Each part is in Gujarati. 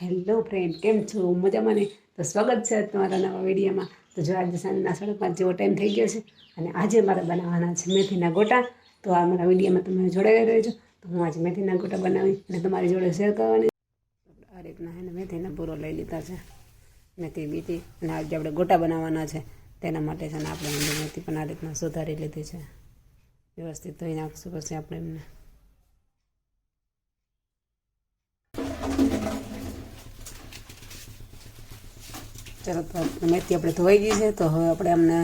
હેલો ફ્રેન્ડ કેમ છો? મજામાં ને? તો સ્વાગત છે તમારા નવા વિડીયોમાં. તો જો આજે સાંજના સાડા પાંચ જેવો ટાઈમ થઈ ગયો છે અને આજે મારે બનાવવાના છે મેથીના ગોટા. તો આ મારા વિડીયોમાં તમે જોડાઈ રહેજો તો હું આજે મેથીના ગોટા બનાવી અને તમારી જોડે શેર કરવાની. આ રીતના એને મેથીના પૂરો લઈ લીધા છે. મેથી બીટી અને આજે આપણે ગોટા બનાવવાના છે. તેના માટે છે ને આપણે મેથી પણ આ રીતના સુધારી લીધી છે. વ્યવસ્થિત ધોઈ નાખશું પછી આપણે એમને. ચાલો મેથી આપણે ધોઈ ગઈ છે, તો હવે આપણે અમને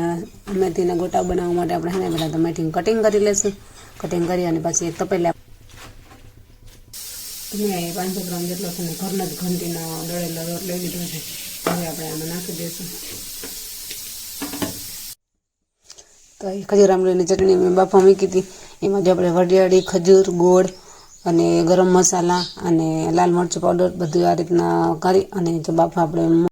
મેથીના ગોટા બનાવવા માટે આપણે છે પહેલાં તો મેથીનું કટિંગ કરી લઈશું કટિંગ કરી અને પછી એક તપેલા મેં પાંચસો ગ્રામ જેટલો છે ને જ ઘંટીનો દળેલો રોટ લઈ લીધો છે, હવે આપણે આમાં નાખી દઈશું તો એ ખજૂર ચટણી મેં બાફા મૂકી હતી. એમાં જો આપણે વરિયાળી, ખજૂર, ગોળ અને ગરમ મસાલા અને લાલ મરચું પાવડર બધું આ રીતના કરી અને જો બાફા આપણે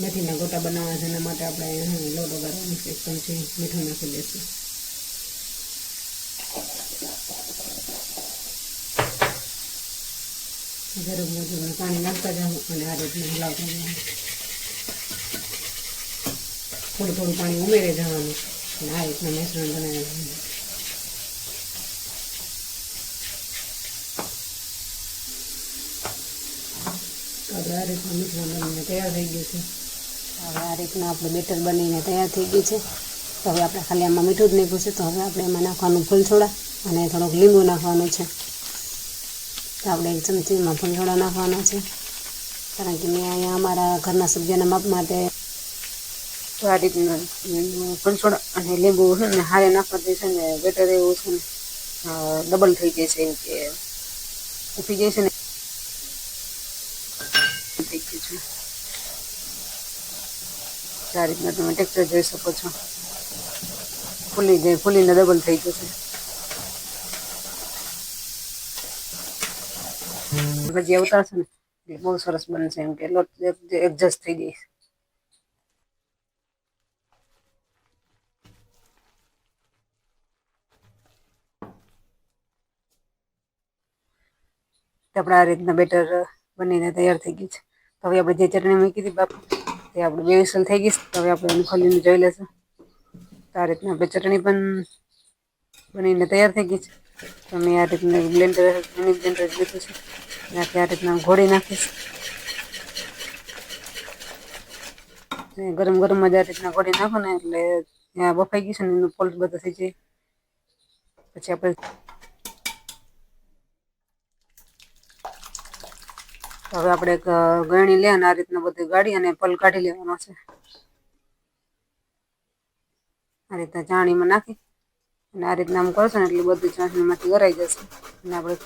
મેથીના ગોટા બનાવવા છે, એના માટે આપણે લોટ વગાડવાનું છે એક ચમચી મીઠું નાખી દઈશું. જરૂર મુજબ પાણી નાખતા જાઉં અને આ રીતના હલાવતા જવાનું થોડું થોડું પાણી ઉમેરી જવાનું અને આ રીતના મિશ્રણ બનાવી દેવાનું. આપણે આ રીતના મિશ્રણ બનીને તૈયાર થઈ ગયું છે. હવે આ રીતના આપણે બેટર બનીને તૈયાર થઈ ગયું છે. તો હવે આપણે ખાલી આમાં મીઠું જ નહીં છે. તો હવે આપણે એમાં નાખવાનું ફૂલછોડા અને થોડોક લીંબુ નાખવાનું છે. તો આપણે એક ચમચીમાં ફૂલછોડા નાખવાના છે. કારણ કે મેં અહીંયા અમારા ઘરના સભ્યના માપ માટે તો આ રીતના ફૂલછોડા અને લીંબુ છે ને હારે નાખવાથી છે ને બેટર એવું છે ને ડબલ થઈ જાય છે એમ કે ઉઠી જાય છે ને. થઈ ગયું છે. આ રીતના તમે ટેક્ચર જોઈ શકો છો. ફૂલી જાય, ફૂલીને ડબલ થઈ જશે. પછી ઉતારશે ને? એટલે બહુ સરસ બનશે એમ કે એડજસ્ટ થઈ જઈશ. આપણે આ રીતના બેટર બનીને તૈયાર થઈ ગયું છે. તો હવે આપણે જે ચટણી મૂકી હતી બાપુ તે આપણે બે થઈ ગઈ હવે આપણે એને જોઈ લેશું તો આ રીતના આપણે ચટણી પણ બનીને તૈયાર થઈ ગઈ છે. તો મેં આ રીતના બ્લેન્ડર મિની બ્લેન્ડર લીધું છે. ત્યાંથી આ રીતના ઘોડી નાખીશ. ગરમ ગરમ જ આ રીતના ઘોડી નાખો ને એટલે ત્યાં બફાઈ ગયું છે ને એનું પોલ્ટ બધું થઈ જાય. પછી આપણે હવે આપણે એક ગળણી લે અને આ રીતના બધું ગાડી અને પલ કાઢી લેવાનો છે. આ રીતના ચાણીમાં નાખી અને આ રીતના આમ કરશો ને એટલે બધું ચાસણીમાંથી કરાઈ જશે. અને આપણે